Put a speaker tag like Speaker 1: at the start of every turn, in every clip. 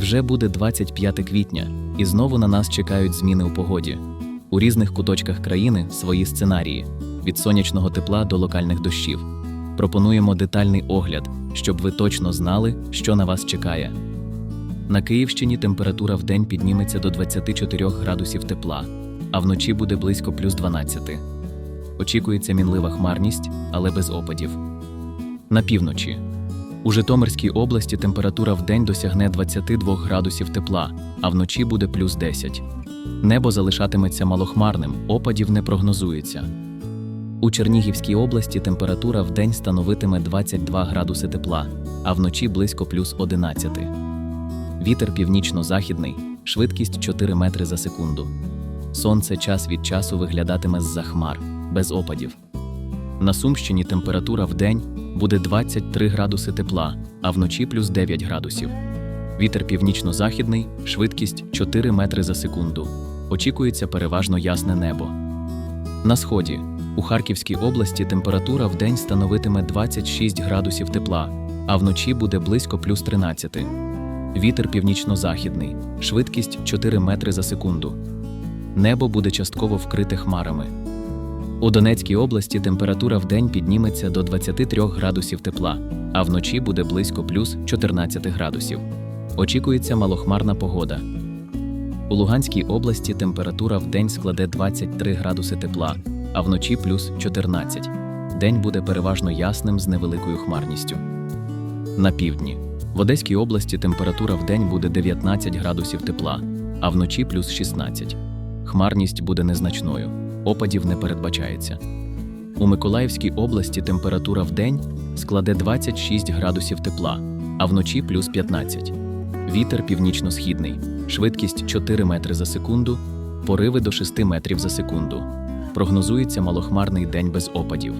Speaker 1: Вже буде 25 квітня, і знову на нас чекають зміни у погоді. У різних куточках країни свої сценарії від сонячного тепла до локальних дощів. Пропонуємо детальний огляд, щоб ви точно знали, що на вас чекає. На Київщині температура в день підніметься до 24 градусів тепла, а вночі буде близько плюс 12. Очікується мінлива хмарність, але без опадів. На півночі. У Житомирській області температура в день досягне 22 градусів тепла, а вночі буде плюс 10. Небо залишатиметься малохмарним, опадів не прогнозується. У Чернігівській області температура в день становитиме 22 градуси тепла, а вночі близько плюс 11. Вітер північно-західний, швидкість 4 метри за секунду. Сонце час від часу виглядатиме з-за хмар, без опадів. На Сумщині температура в день буде 23 градуси тепла, а вночі плюс 9 градусів. Вітер північно-західний, швидкість 4 метри за секунду. Очікується переважно ясне небо. На сході у Харківській області температура в день становитиме 26 градусів тепла, а вночі буде близько плюс 13. Вітер північно-західний, швидкість 4 метри за секунду. Небо буде частково вкрите хмарами. У Донецькій області температура в день підніметься до 23 градусів тепла, а вночі буде близько плюс 14 градусів. Очікується малохмарна погода. У Луганській області температура в день складе 23 градуси тепла, а вночі плюс 14. День буде переважно ясним з невеликою хмарністю. На півдні. В Одеській області температура в день буде 19 градусів тепла, а вночі плюс 16. Хмарність буде незначною, опадів не передбачається. У Миколаївській області температура в день складе 26 градусів тепла, а вночі плюс 15. Вітер північно-східний, швидкість 4 метри за секунду, пориви до 6 метрів за секунду. Прогнозується малохмарний день без опадів.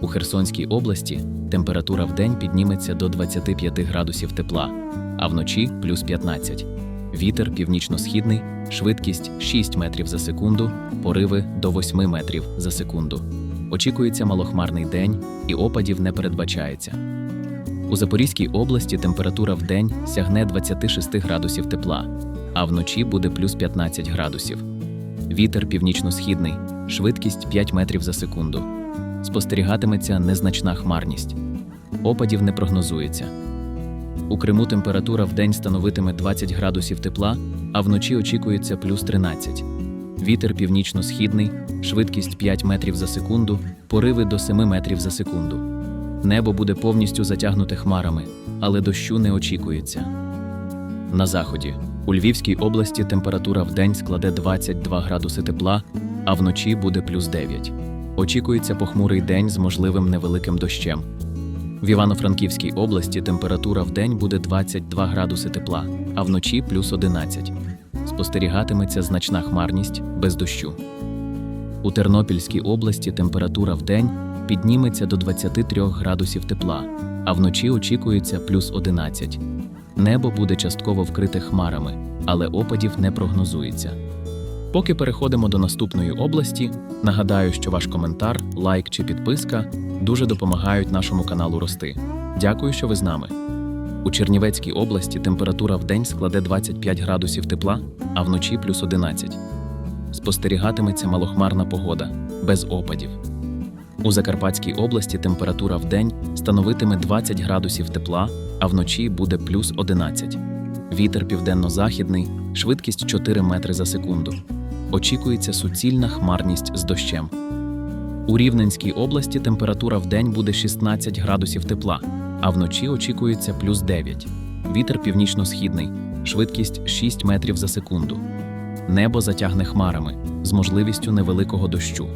Speaker 1: У Херсонській області температура в день підніметься до 25 градусів тепла, а вночі плюс 15. Вітер північно-східний, швидкість 6 метрів за секунду, пориви до 8 метрів за секунду. Очікується малохмарний день і опадів не передбачається. У Запорізькій області температура в день сягне 26 градусів тепла, а вночі буде плюс 15 градусів. Вітер північно-східний, швидкість 5 метрів за секунду. Спостерігатиметься незначна хмарність. Опадів не прогнозується. У Криму температура в день становитиме 20 градусів тепла, а вночі очікується плюс 13. Вітер північно-східний, швидкість 5 метрів за секунду, пориви до 7 метрів за секунду. Небо буде повністю затягнуте хмарами, але дощу не очікується. На заході у Львівській області температура в день складе 22 градуси тепла, а вночі буде плюс 9. Очікується похмурий день з можливим невеликим дощем. В Івано-Франківській області температура в день буде 22 градуси тепла, а вночі плюс 11. Спостерігатиметься значна хмарність без дощу. У Тернопільській області температура в день підніметься до 23 градусів тепла, а вночі очікується плюс 11. Небо буде частково вкрите хмарами, але опадів не прогнозується. Поки переходимо до наступної області, нагадаю, що ваш коментар, лайк чи підписка дуже допомагають нашому каналу рости. Дякую, що ви з нами. У Чернівецькій області температура в день складе 25 градусів тепла, а вночі плюс 11. Спостерігатиметься малохмарна погода, без опадів. У Закарпатській області температура в день становитиме 20 градусів тепла, а вночі буде плюс 11. Вітер південно-західний, швидкість 4 метри за секунду. Очікується суцільна хмарність з дощем. У Рівненській області температура в день буде 16 градусів тепла, а вночі очікується плюс 9. Вітер північно-східний, швидкість 6 метрів за секунду. Небо затягне хмарами з можливістю невеликого дощу.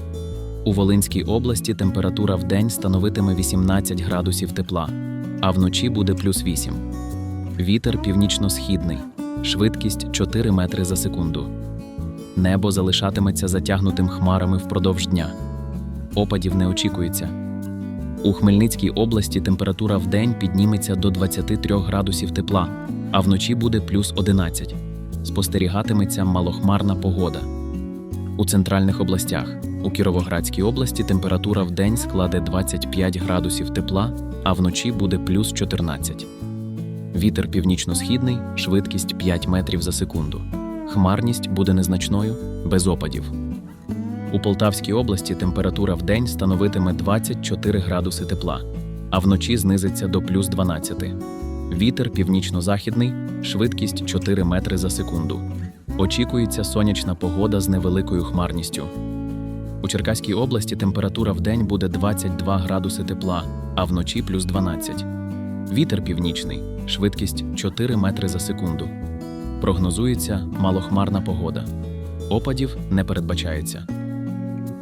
Speaker 1: У Волинській області температура в день становитиме 18 градусів тепла, а вночі буде плюс 8. Вітер північно-східний, швидкість 4 метри за секунду. Небо залишатиметься затягнутим хмарами впродовж дня. Опадів не очікується. У Хмельницькій області температура в день підніметься до 23 градусів тепла, а вночі буде плюс 11. Спостерігатиметься малохмарна погода. У центральних областях у Кіровоградській області температура в день складе 25 градусів тепла, а вночі буде плюс 14. Вітер північно-східний, швидкість 5 метрів за секунду. Хмарність буде незначною, без опадів. У Полтавській області температура в день становитиме 24 градуси тепла, а вночі знизиться до плюс 12. Вітер північно-західний, швидкість 4 метри за секунду. Очікується сонячна погода з невеликою хмарністю. У Черкаській області температура в день буде 22 градуси тепла, а вночі плюс 12. Вітер північний, швидкість 4 метри за секунду. Прогнозується малохмарна погода. Опадів не передбачається.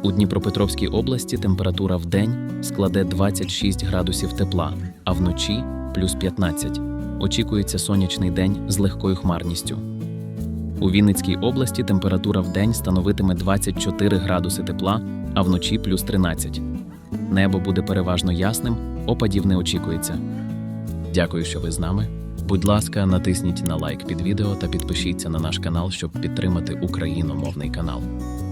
Speaker 1: У Дніпропетровській області температура в день складе 26 градусів тепла, а вночі плюс 15. Очікується сонячний день з легкою хмарністю. У Вінницькій області температура в день становитиме 24 градуси тепла, а вночі плюс 13. Небо буде переважно ясним, опадів не очікується. Дякую, що ви з нами. Будь ласка, натисніть на лайк під відео та підпишіться на наш канал, щоб підтримати україномовний канал.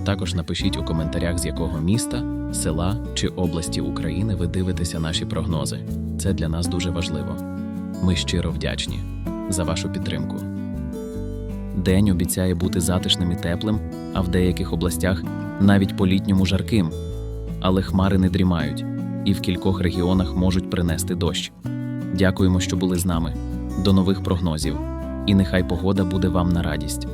Speaker 1: Також напишіть у коментарях, з якого міста, села чи області України ви дивитеся наші прогнози. Це для нас дуже важливо. Ми щиро вдячні за вашу підтримку. День обіцяє бути затишним і теплим, а в деяких областях навіть по-літньому жарким. Але хмари не дрімають, і в кількох регіонах можуть принести дощ. Дякуємо, що були з нами. До нових прогнозів. І нехай погода буде вам на радість.